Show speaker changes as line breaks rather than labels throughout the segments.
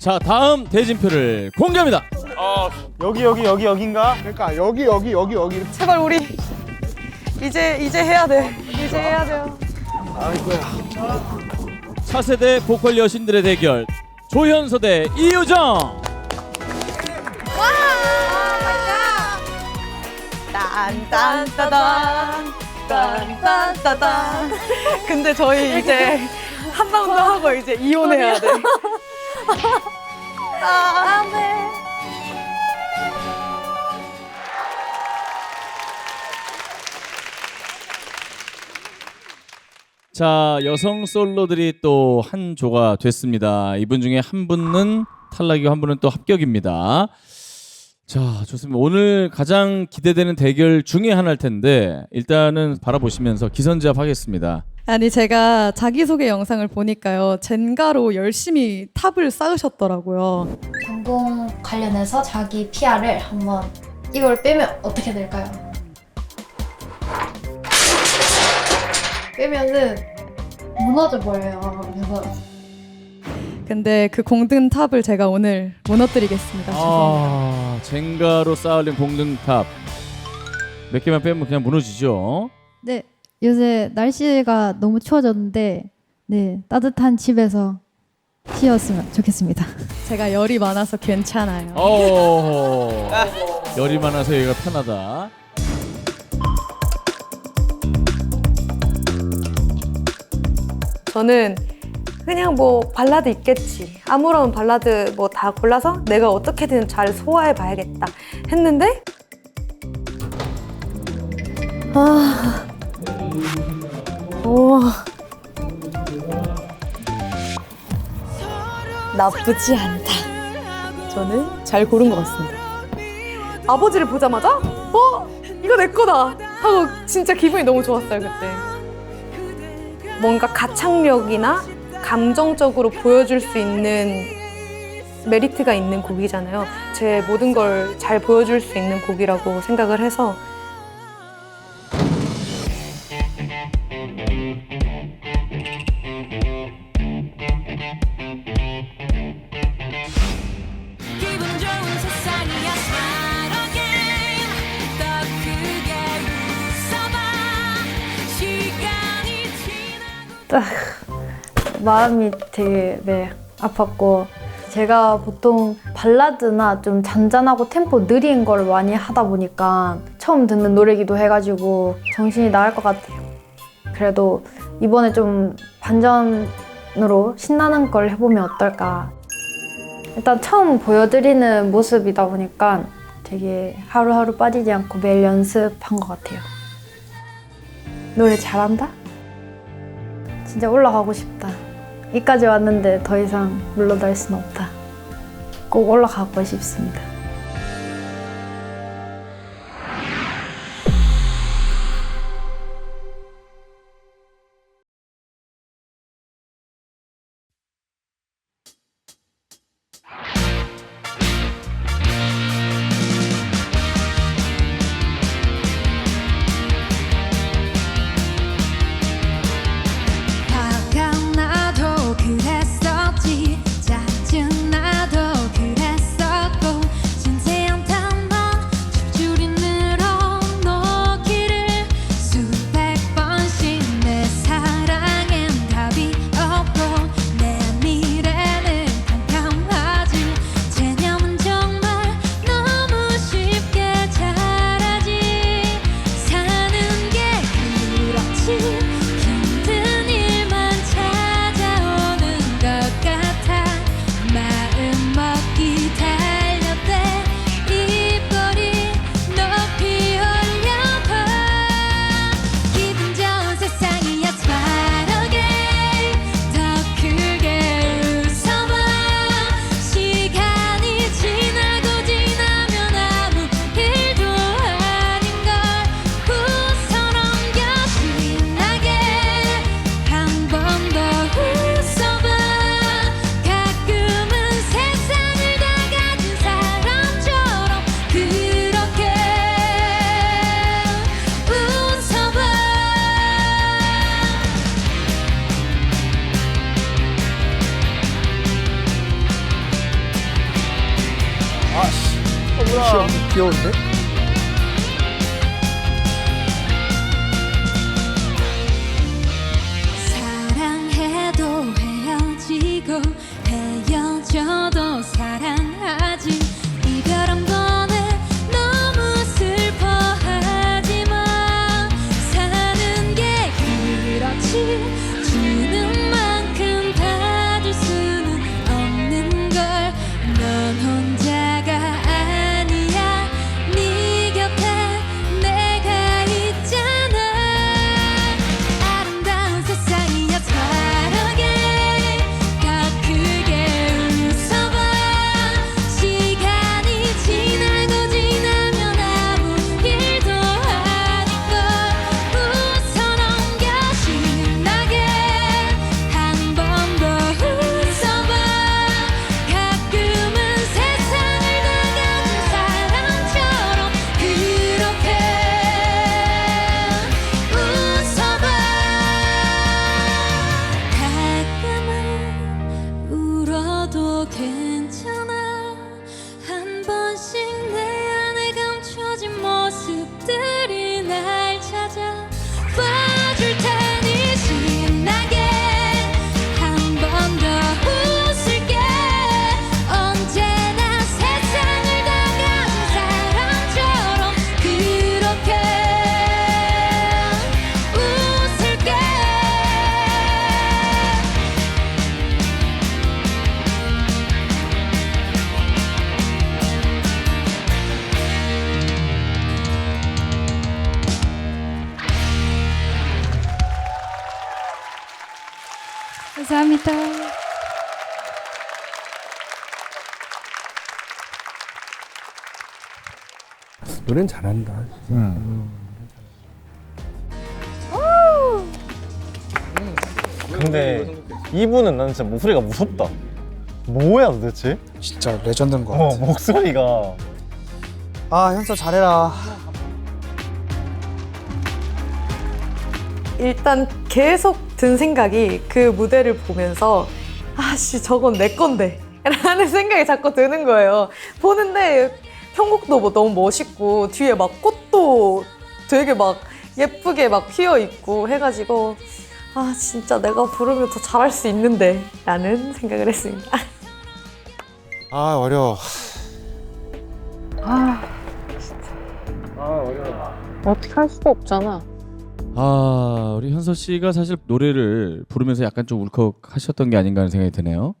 자 다음 대진표를 공개합니다.
여기 여기 여기 여긴가?
그러니까 여기 여기 여기 여기
제발 우리 이제 이제 해야 돼. 이제 해야 돼요.
차세대 보컬 여신들의 대결 조현서 대 이유정.
딴딴따단 딴딴따단. 근데 저희 이제 한 라운드 하고 이제 이혼해야 돼. 아,
자 여성 솔로들이 또 한 조가 됐습니다. 이분 중에 한 분은 탈락이고 한 분은 또 합격입니다. 자 좋습니다. 오늘 가장 기대되는 대결 중에 하나일 텐데 일단은 바라보시면서 기선제압 하겠습니다.
아니 제가 자기소개 영상을 보니까요 젠가로 열심히 탑을 쌓으셨더라고요
전공 관련해서 자기 PR을 한번 이걸 빼면 어떻게 될까요? 빼면은 무너져 버려요. 그래서
근데 그 공든 탑을 제가 오늘 무너뜨리겠습니다 죄송합니다
아 젠가로 쌓아올린 공등탑 몇 개만 빼면 그냥 무너지죠.
네, 요새 날씨가 너무 추워졌는데 네 따뜻한 집에서 쉬었으면 좋겠습니다.
제가 열이 많아서 괜찮아요
어 열이 많아서 여기가 편하다.
저는 그냥 뭐 발라드 있겠지. 아무런 발라드 뭐 다 골라서 내가 어떻게든 잘 소화해 봐야겠다 했는데 아. 오. 나쁘지 않다. 저는 잘 고른 것 같습니다. 아버지를 보자마자 어 이거 내 거다 하고 진짜 기분이 너무 좋았어요 그때. 뭔가 가창력이나 감정적으로 보여줄 수 있는 메리트가 있는 곡이잖아요. 제 모든 걸 잘 보여줄 수 있는 곡이라고 생각을 해서
마음이 되게 네 아팠고 제가 보통 발라드나 좀 잔잔하고 템포 느린 걸 많이 하다 보니까 처음 듣는 노래기도 해가지고 정신이 나갈 것 같아요. 그래도 이번에 좀 반전으로 신나는 걸 해보면 어떨까. 일단 처음 보여드리는 모습이다 보니까 되게 하루하루 빠지지 않고 매일 연습한 것 같아요. 노래 잘한다? 진짜 올라가고 싶다. 이까지 왔는데 더 이상 물러날 수는 없다. 꼭 올라가고 싶습니다.
귀여운데?
감사합니다.
노래는 잘한다.
근데 이분은 나는 진짜 목소리가 무섭다. 뭐야 도대체?
진짜 레전드인
것어
같아.
목소리가
아, 현서 잘해라.
일단 계속 든 생각이 그 무대를 보면서 아씨 저건 내 건데 라는 생각이 자꾸 드는 거예요. 보는데 편곡도 뭐 너무 멋있고 뒤에 막 꽃도 되게 막 예쁘게 막 피어 있고 해가지고 아 진짜 내가 부르면 더 잘할 수 있는데 라는 생각을 했습니다.
아 어려워.
어떻게 할 수가 없잖아.
아 우리 현서 씨가 사실 노래를 부르면서 약간 좀 울컥하셨던 게 아닌가 하는 생각이 드네요.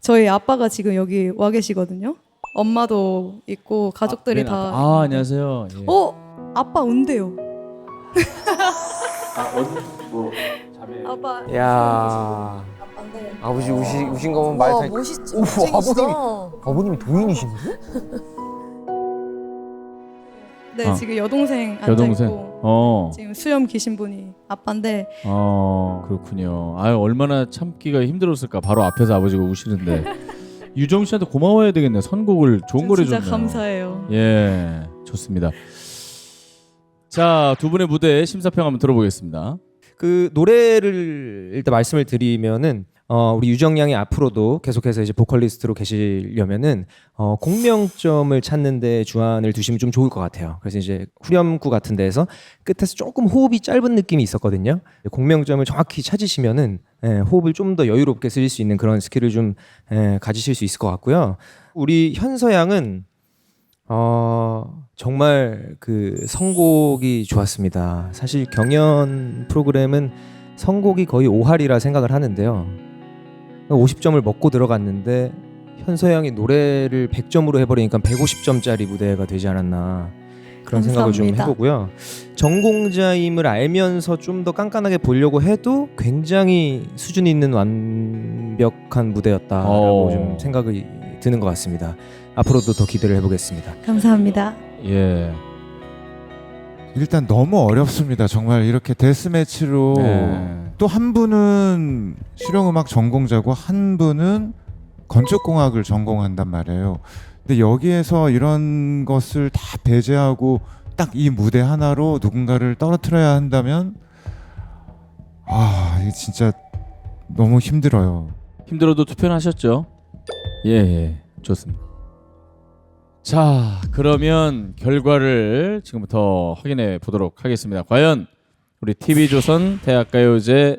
저희 아빠가 지금 여기 와 계시거든요. 엄마도 있고 가족들이
아,
다.
아 안녕하세요. 예.
어 아빠 온대요.
아빠
야 아버지 우시, 우신 거면 말 다.
멋있지.
오, 아버님이, 아버님이 도인이신데?
네
어.
지금 여동생 앉아
여동생.
있고
어.
지금 수염 기신 분이 아빠인데
어 그렇군요. 아유 얼마나 참기가 힘들었을까. 바로 앞에서 아버지가 우시는데 유정 씨한테 고마워야 되겠네. 선곡을 좋은 거를
진짜
줬네요.
감사해요.
예, 좋습니다. 자, 두 분의 무대 심사평 한번 들어보겠습니다.
그 노래를 일단 말씀을 드리면은 어, 우리 유정 양이 앞으로도 계속해서 이제 보컬리스트로 계시려면은 어, 공명점을 찾는데 주안을 두시면 좀 좋을 것 같아요. 그래서 이제 후렴구 같은 데에서 끝에서 조금 호흡이 짧은 느낌이 있었거든요. 공명점을 정확히 찾으시면은 예, 호흡을 좀 더 여유롭게 쓰실 수 있는 그런 스킬을 좀 예, 가지실 수 있을 것 같고요. 우리 현서 양은 어, 정말 그 선곡이 좋았습니다. 사실 경연 프로그램은 선곡이 거의 5할이라 생각을 하는데요. 50점을 먹고 들어갔는데 현서양이 노래를 100점으로 해버리니까 150점짜리 무대가 되지 않았나 그런 생각을 좀
감사합니다.
해보고요. 전공자임을 알면서 좀 더 깐깐하게 보려고 해도 굉장히 수준 있는 완벽한 무대였다라고
어.
좀 생각이 드는 것 같습니다. 앞으로도 더 기대를 해보겠습니다.
감사합니다.
예.
일단 너무 어렵습니다. 정말 이렇게 데스매치로
네.
또한 분은 실용음악 전공자고 한 분은 건축공학을 전공한단 말이에요. 근데 여기에서 이런 것을 다 배제하고 딱 이 무대 하나로 누군가를 떨어뜨려야 한다면 아, 이게 진짜 너무 힘들어요.
힘들어도 투표는 하셨죠? 예, 예. 좋습니다. 자, 그러면 결과를 지금부터 확인해 보도록 하겠습니다. 과연 우리 TV조선 대학가요제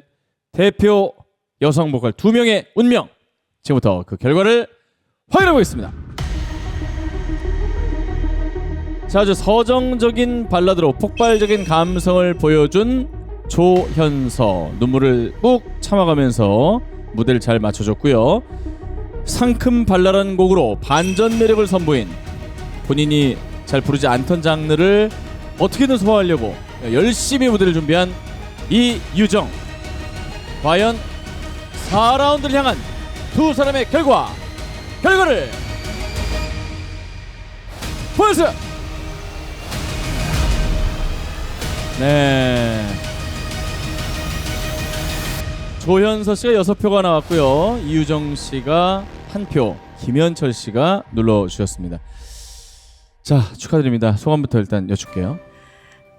대표 여성 보컬 두 명의 운명 지금부터 그 결과를 확인해 보겠습니다. 자, 아주 서정적인 발라드로 폭발적인 감성을 보여준 조현서 눈물을 꾹 참아가면서 무대를 잘 맞춰줬고요. 상큼 발랄한 곡으로 반전 매력을 선보인 본인이 잘 부르지 않던 장르를 어떻게든 소화하려고 열심히 무대를 준비한 이유정. 과연 4라운드를 향한 두 사람의 결과 결과를 보여주세요. 네. 조현서 씨가 여섯 표가 나왔고요. 이유정 씨가 한 표 김현철 씨가 눌러주셨습니다 자 축하드립니다 소감부터 일단 여쭐게요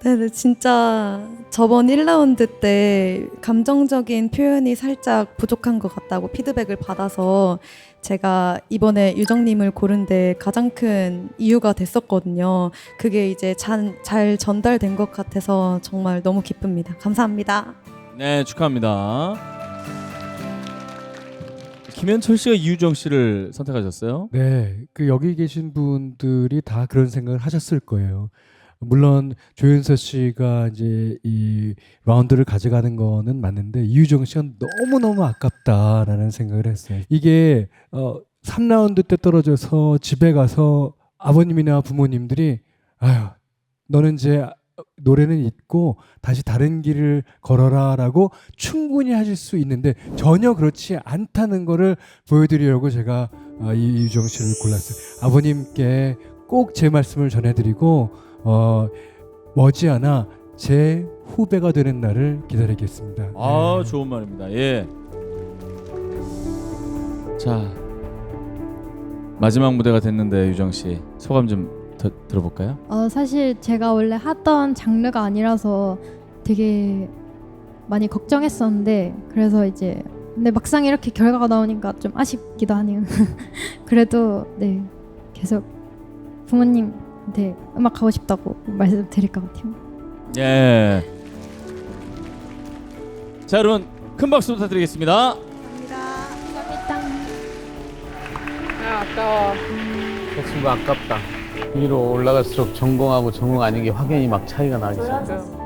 네네 진짜 저번 1라운드 때 감정적인 표현이 살짝 부족한 것 같다고 피드백을 받아서 제가 이번에 유정님을 고른데 가장 큰 이유가 됐었거든요. 그게 이제 잘, 잘 전달된 것 같아서 정말 너무 기쁩니다. 감사합니다.
네 축하합니다. 김현철 씨가 이유정 씨를 선택하셨어요?
네, 그 여기 계신 분들이 다 그런 생각을 하셨을 거예요. 물론 조윤서 씨가 이제 이 라운드를 가져가는 거는 맞는데 이유정 씨가 너무 너무 아깝다라는 생각을 했어요. 이게 어 3라운드 때 떨어져서 집에 가서 아버님이나 부모님들이 아유 너는 이제 노래는 잊고 다시 다른 길을 걸어라라고 충분히 하실 수 있는데 전혀 그렇지 않다는 거를 보여드리려고 제가 어, 이 이유정 씨를 골랐어요. 아버님께 꼭 제 말씀을 전해드리고 어, 머지않아 제 후배가 되는 날을 기다리겠습니다.
아
네.
좋은 말입니다. 예. 자 마지막 무대가 됐는데 유정 씨 소감 좀 더, 들어볼까요?
어, 사실 제가 원래 하던 장르가 아니라서 되게 많이 걱정했었는데 그래서 이제 근데 막상 이렇게 결과가 나오니까 좀 아쉽기도 하네요. 그래도 네 계속 부모님한테 음악 하고 싶다고 말씀드릴 것 같아요.
예. 자 여러분 큰 박수 부탁드리겠습니다.
아, 아까워.
그 친구 아깝다. 위로 올라갈수록 전공하고 전공 아닌 게 확연히 막 차이가 나기 시작해.